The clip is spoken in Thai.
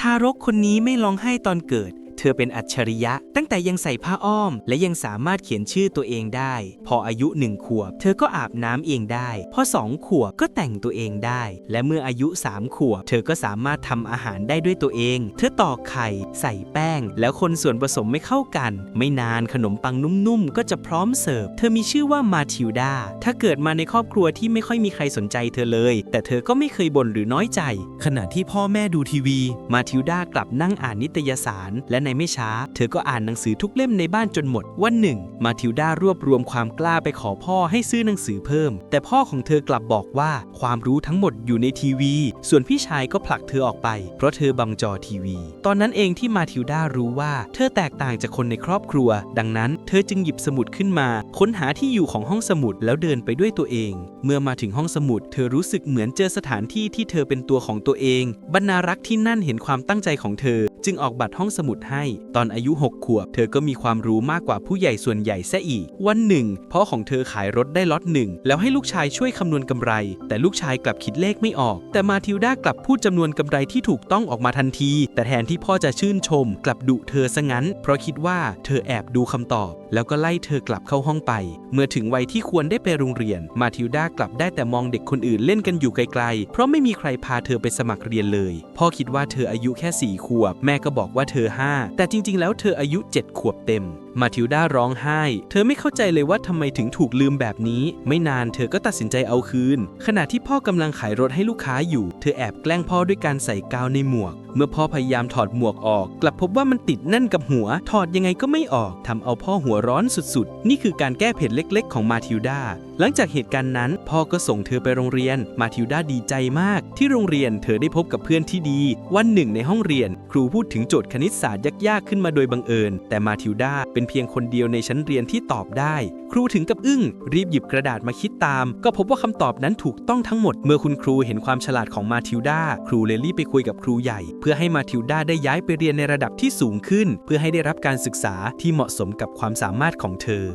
ทารกคนนี้ไม่ร้องไห้ตอนเกิด เธอเป็นอัจฉริยะ ตั้งแต่ยังใส่ผ้าอ้อม และยังสามารถเขียนชื่อตัวเองได้ พออายุหนึ่งขวบ เธอก็อาบน้ำเองได้ พอสองขวบก็แต่งตัวเองได้ และเมื่ออายุสามขวบ เธอก็สามารถทำอาหารได้ด้วยตัวเอง เธอตอกไข่ ใส่แป้ง แล้วคนส่วนผสมไม่เข้ากัน ไม่นานขนมปังนุ่มๆ ก็จะพร้อมเสิร์ฟ เธอมีชื่อว่ามาทิลดา ถ้าเกิดมาในครอบครัวที่ไม่ค่อยมีใครสนใจเธอเลย แต่เธอก็ไม่เคยบ่นหรือน้อยใจ ขณะที่พ่อแม่ดูทีวี มาทิลดากลับนั่งอ่านนิตยสารและในไม่ช้า เธอก็อ่านหนังสือทุกเล่มในบ้านจนหมด วันหนึ่ง มาทิลดารวบรวมความกล้าไปขอพ่อให้ซื้อหนังสือเพิ่ม แต่พ่อของเธอกลับบอกว่าความรู้ทั้งหมดอยู่ในทีวี ส่วนพี่ชายก็ผลักเธอออกไป เพราะเธอบังจอทีวี ตอนนั้นเองที่มาทิลดารู้ว่า เธอแตกต่างจากคนในครอบครัว ดังนั้นเธอจึงหยิบสมุดขึ้นมา ค้นหาที่อยู่ของห้องสมุดแล้วเดินไปด้วยตัวเอง เมื่อมาถึงห้องสมุด เธอรู้สึกเหมือนเจอสถานที่ที่เธอเป็นตัวของตัวเอง บรรณารักษ์ที่นั่นเห็นความตั้งใจของเธอ จึงออกบัตรห้องสมุดให้ตอนอายุ 6 ขวบ เธอก็มีความรู้มากกว่าผู้ใหญ่ส่วนใหญ่ซะอีก วันหนึ่งพ่อของเธอขายรถได้ล็อตหนึ่งแล้วให้ลูกชายช่วยคำนวณกำไร แต่ลูกชายกลับคิดเลขไม่ออก แต่มาทิลดากลับพูดจำนวนกำไรที่ถูกต้องออกมาทันที แต่แทนที่พ่อจะชื่นชม กลับดุเธอซะงั้น เพราะคิดว่าเธอแอบดูคำตอบ แล้วก็ไล่เธอกลับเข้าห้องไป เมื่อถึงวัยที่ควรได้ไปโรงเรียน มาทิลดากลับได้แต่มองเด็กคนอื่นเล่นกันอยู่ไกลๆ เพราะไม่มีใครพาเธอไปสมัครเรียนเลย พ่อคิดว่าเธออายุแค่4ขวบ แม่ก็บอกว่าเธอ 5แต่จริงๆ แล้วเธออายุ 7 ขวบเต็มมาทิลดาร้องไห้ เธอไม่เข้าใจเลยว่าทำไมถึงถูกลืมแบบนี้ ไม่นานเธอก็ตัดสินใจเอาคืน ขณะที่พ่อกำลังขายรถให้ลูกค้าอยู่ เธอแอบแกล้งพ่อด้วยการใส่กาวในหมวก เมื่อพ่อพยายามถอดหมวกออก กลับพบว่ามันติดแน่นกับหัว ถอดยังไงก็ไม่ออกทำเอาพ่อหัวร้อนสุดๆ นี่คือการแก้เผ็ดเล็ก ๆ ของมาทิลดาหลังจากเหตุการณ์นั้น พ่อก็ส่งเธอไปโรงเรียน มาทิลดาดีใจมาก ที่โรงเรียนเธอได้พบกับเพื่อนที่ดี วันหนึ่งในห้องเรียน ครูพูดถึงโจทย์คณิตศาสตร์ยากๆขึ้นมาโดยบังเอิญ แต่มาทิลดาเเป็นเพียงคนเดียวในชั้นเรียนที่ตอบได้ ครูถึงกับอึ้ง รีบหยิบกระดาษมาคิดตาม ก็พบว่าคำตอบนั้นถูกต้องทั้งหมด เมื่อคุณครูเห็นความฉลาดของมาทิลดาครูเลยรีบไปคุยกับครูใหญ่ เพื่อให้มาทิลดาได้ย้ายไปเรียนในระดับที่สูงขึ้น เพื่อให้ได้รับการศึกษาที่เหมาะสมกับความสามารถของเธอ